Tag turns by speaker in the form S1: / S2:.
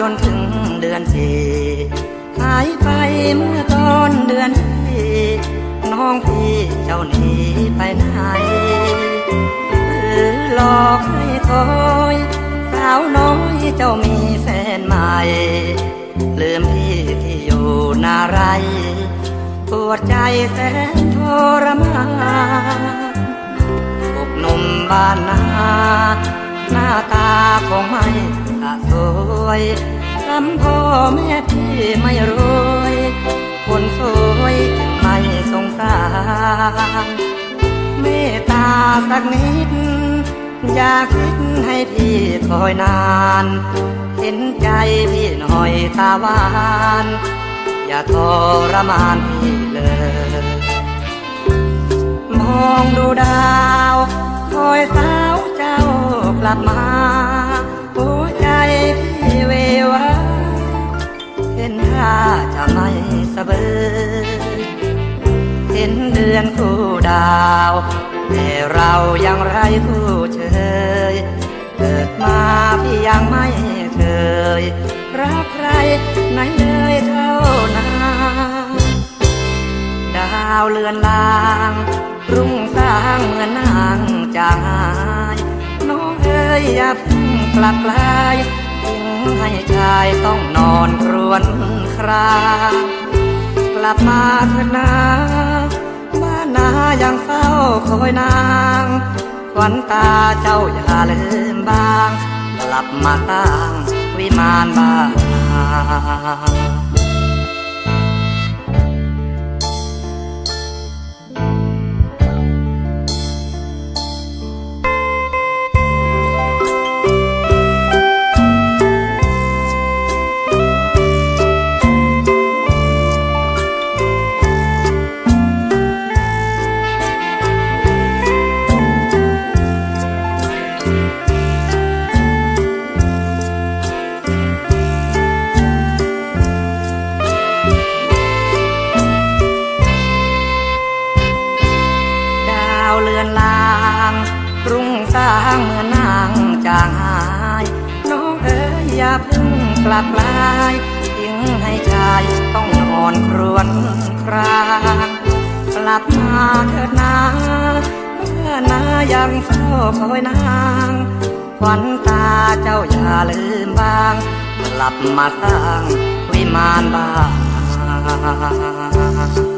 S1: จนถึงเดือนสี่หายไปเมื่อตอนเดือนที่น้องพี่เจ้าหนีไปไหนหรือหลอกให้คอยสาวน้อยเจ้ามีแฟนใหม่ ลืมพี่ที่อยู่นาไรปวดใจแสนทรมานพวกหนุ่มบ้านนา วยลำพ่อแม่พี่ไม่รวยคนสวยไม่สงสารเมตตาสักนิด อยากคิดให้พี่คอยนาน เห็นใจพี่หน่อยตาหวาน อย่าทรมานพี่เลย มองดูดาว คอยสาวเจ้ากลับมา สะเบยเห็นเดือนคู่ดาว แต่เรายังไรคู่เชย เกิดมาพี่ยังไม่เคย รักใครไหนเลยเท่านั้นดาวเลือนลาง รุ่งสร้างเหมือนนางจางายน้องเอ๋ยอย่าเพิ่งกลับกลายทิ้งให้ชายต้องนอนครวญคราง กลับมาเถิดนาบ้านนายังเฝ้าคอยนางขวัญตาเจ้าอย่าลืมบาง กลับมาสร้างวิมานบ้านนาาวเลือนลางรุ่งสร้างเมื่อนางจางหาย น้องเอ๋ยอย่าเพิ่งกลับลายทิ้งให้ชายต้องนอนครวญครางกลับมาเถิดนาเมื่อนายังเฝ้าคอยนางขวัญตาเจ้าอย่าลืมบ้างกลับมาสร้างวิมานบ้าน